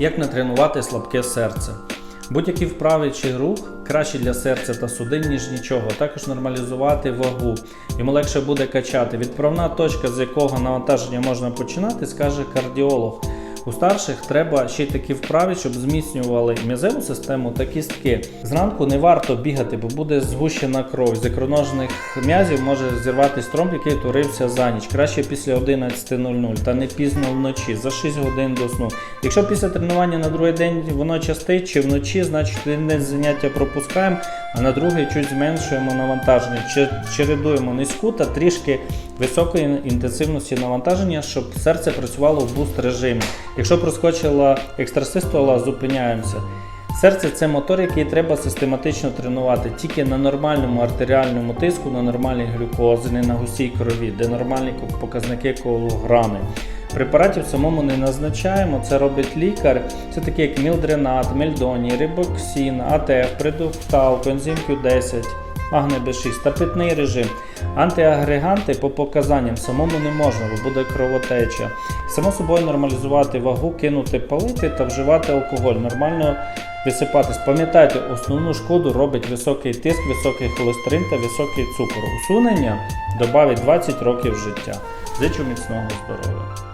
Як не тренувати слабке серце? Будь-які вправи чи рух краще для серця та судин, ніж нічого. Також нормалізувати вагу. Йому легше буде качати. Відправна точка, з якого навантаження можна починати, скаже кардіолог. У старших треба ще й такі вправи, щоб зміцнювали м'язеву систему та кістки. Зранку не варто бігати, бо буде згущена кров. З ікроножних м'язів може зірватися тромб, який утворився за ніч. Краще після 11.00 та не пізно вночі, за 6 годин до сну. Якщо після тренування на другий день воно частить чи вночі, значить один заняття пропускаємо, а на другий чуть зменшуємо навантаження. Чередуємо низьку та трішки високої інтенсивності навантаження, щоб серце працювало в буст режимі. Якщо проскочила екстрасистола, зупиняємося. Серце це мотор, який треба систематично тренувати тільки на нормальному артеріальному тиску, на нормальній глюкозі, не на густій крові, де нормальні показники колограми. Препаратів самому не назначаємо, це робить лікар. Це такі як мілдренат, мельдоній, рибоксін, АТФ, предуктал, коензим Q10, магне B6 та питний режим. Антиагреганти по показанням самому не можна, бо буде кровотеча. Само собою нормалізувати вагу, кинути палити та вживати алкоголь. Нормально висипатись. Пам'ятайте, основну шкоду робить високий тиск, високий холестерин та високий цукор. Усунення додавить 20 років життя. Зичу міцного здоров'я.